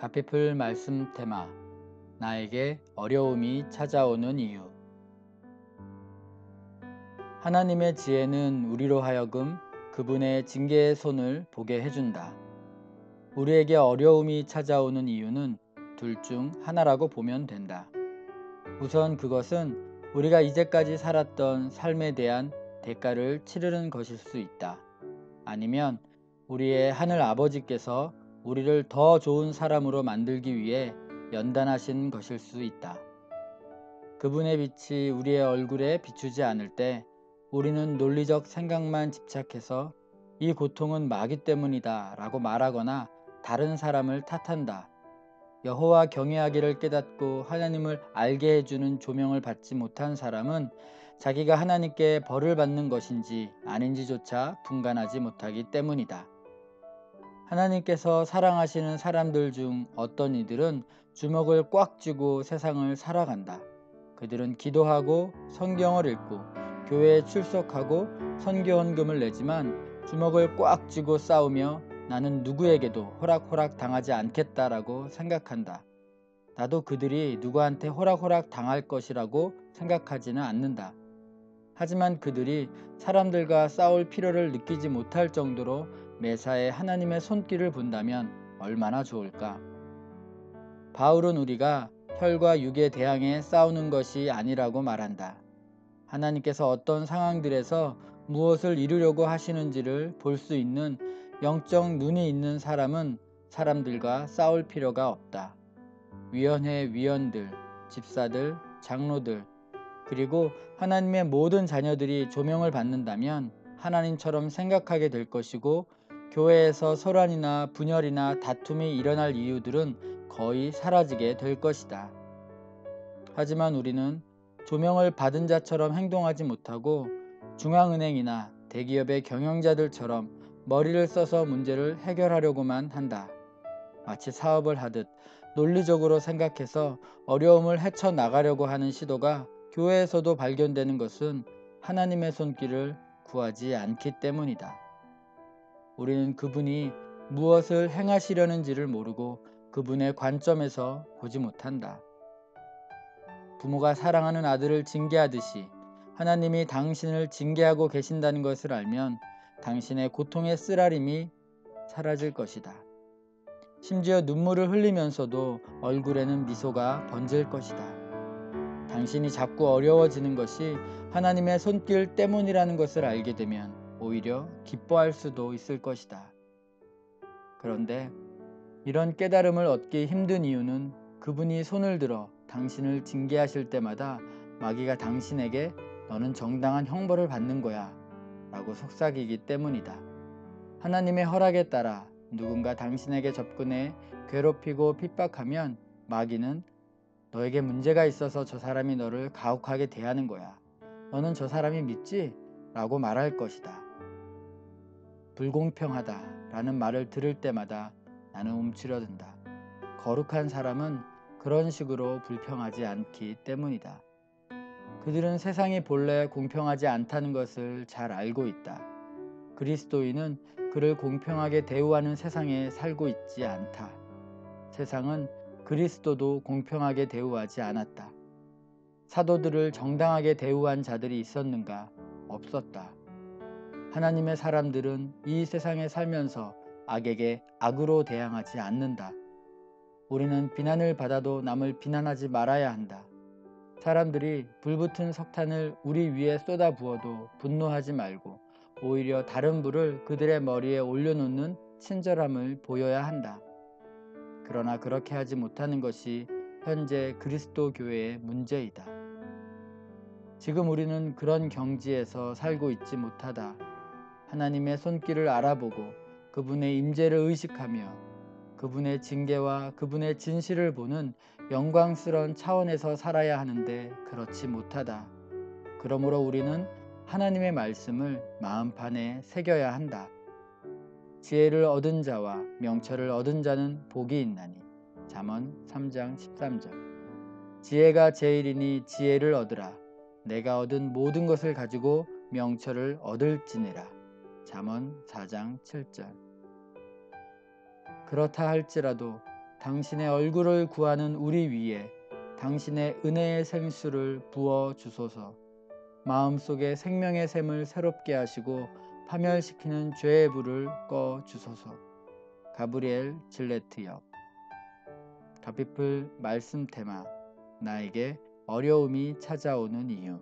가피풀 말씀 테마 나에게 어려움이 찾아오는 이유 하나님의 지혜는 우리로 하여금 그분의 징계의 손을 보게 해준다. 우리에게 어려움이 찾아오는 이유는 둘 중 하나라고 보면 된다. 우선 그것은 우리가 이제까지 살았던 삶에 대한 대가를 치르는 것일 수 있다. 아니면 우리의 하늘 아버지께서 우리를 더 좋은 사람으로 만들기 위해 연단하신 것일 수 있다. 그분의 빛이 우리의 얼굴에 비추지 않을 때 우리는 논리적 생각만 집착해서 이 고통은 마귀 때문이다 라고 말하거나 다른 사람을 탓한다. 여호와 경외하기를 깨닫고 하나님을 알게 해주는 조명을 받지 못한 사람은 자기가 하나님께 벌을 받는 것인지 아닌지조차 분간하지 못하기 때문이다. 하나님께서 사랑하시는 사람들 중 어떤 이들은 주먹을 꽉 쥐고 세상을 살아간다. 그들은 기도하고 성경을 읽고 교회에 출석하고 선교헌금을 내지만 주먹을 꽉 쥐고 싸우며 나는 누구에게도 호락호락 당하지 않겠다라고 생각한다. 나도 그들이 누구한테 호락호락 당할 것이라고 생각하지는 않는다. 하지만 그들이 사람들과 싸울 필요를 느끼지 못할 정도로 매사에 하나님의 손길을 본다면 얼마나 좋을까? 바울은 우리가 혈과 육에 대항해 싸우는 것이 아니라고 말한다. 하나님께서 어떤 상황들에서 무엇을 이루려고 하시는지를 볼 수 있는 영적 눈이 있는 사람은 사람들과 싸울 필요가 없다. 위원회 위원들, 집사들, 장로들, 그리고 하나님의 모든 자녀들이 조명을 받는다면 하나님처럼 생각하게 될 것이고 교회에서 소란이나 분열이나 다툼이 일어날 이유들은 거의 사라지게 될 것이다. 하지만 우리는 조명을 받은 자처럼 행동하지 못하고 중앙은행이나 대기업의 경영자들처럼 머리를 써서 문제를 해결하려고만 한다. 마치 사업을 하듯 논리적으로 생각해서 어려움을 헤쳐나가려고 하는 시도가 교회에서도 발견되는 것은 하나님의 손길을 구하지 않기 때문이다. 우리는 그분이 무엇을 행하시려는지를 모르고 그분의 관점에서 보지 못한다. 부모가 사랑하는 아들을 징계하듯이 하나님이 당신을 징계하고 계신다는 것을 알면 당신의 고통의 쓰라림이 사라질 것이다. 심지어 눈물을 흘리면서도 얼굴에는 미소가 번질 것이다. 당신이 자꾸 어려워지는 것이 하나님의 손길 때문이라는 것을 알게 되면 오히려 기뻐할 수도 있을 것이다. 그런데 이런 깨달음을 얻기 힘든 이유는 그분이 손을 들어 당신을 징계하실 때마다 마귀가 당신에게 너는 정당한 형벌을 받는 거야 라고 속삭이기 때문이다. 하나님의 허락에 따라 누군가 당신에게 접근해 괴롭히고 핍박하면 마귀는 너에게 문제가 있어서 저 사람이 너를 가혹하게 대하는 거야. 너는 저 사람이 믿지? 라고 말할 것이다. 불공평하다 라는 말을 들을 때마다 나는 움츠려든다. 거룩한 사람은 그런 식으로 불평하지 않기 때문이다. 그들은 세상이 본래 공평하지 않다는 것을 잘 알고 있다. 그리스도인은 그를 공평하게 대우하는 세상에 살고 있지 않다. 세상은 그리스도도 공평하게 대우하지 않았다. 사도들을 정당하게 대우한 자들이 있었는가? 없었다. 하나님의 사람들은 이 세상에 살면서 악에게 악으로 대항하지 않는다. 우리는 비난을 받아도 남을 비난하지 말아야 한다. 사람들이 불붙은 석탄을 우리 위에 쏟아 부어도 분노하지 말고 오히려 다른 불을 그들의 머리에 올려놓는 친절함을 보여야 한다. 그러나 그렇게 하지 못하는 것이 현재 그리스도 교회의 문제이다. 지금 우리는 그런 경지에서 살고 있지 못하다. 하나님의 손길을 알아보고 그분의 임재를 의식하며 그분의 징계와 그분의 진실을 보는 영광스러운 차원에서 살아야 하는데 그렇지 못하다. 그러므로 우리는 하나님의 말씀을 마음판에 새겨야 한다. 지혜를 얻은 자와 명철을 얻은 자는 복이 있나니. 잠언 3장 13절. 지혜가 제일이니 지혜를 얻으라. 내가 얻은 모든 것을 가지고 명철을 얻을지니라. 잠언 4장 7절. 그렇다 할지라도 당신의 얼굴을 구하는 우리 위에 당신의 은혜의 생수를 부어 주소서. 마음속에 생명의 샘을 새롭게 하시고 파멸시키는 죄의 불을 꺼 주소서. 가브리엘 질레트역 가피플 말씀 테마 나에게 어려움이 찾아오는 이유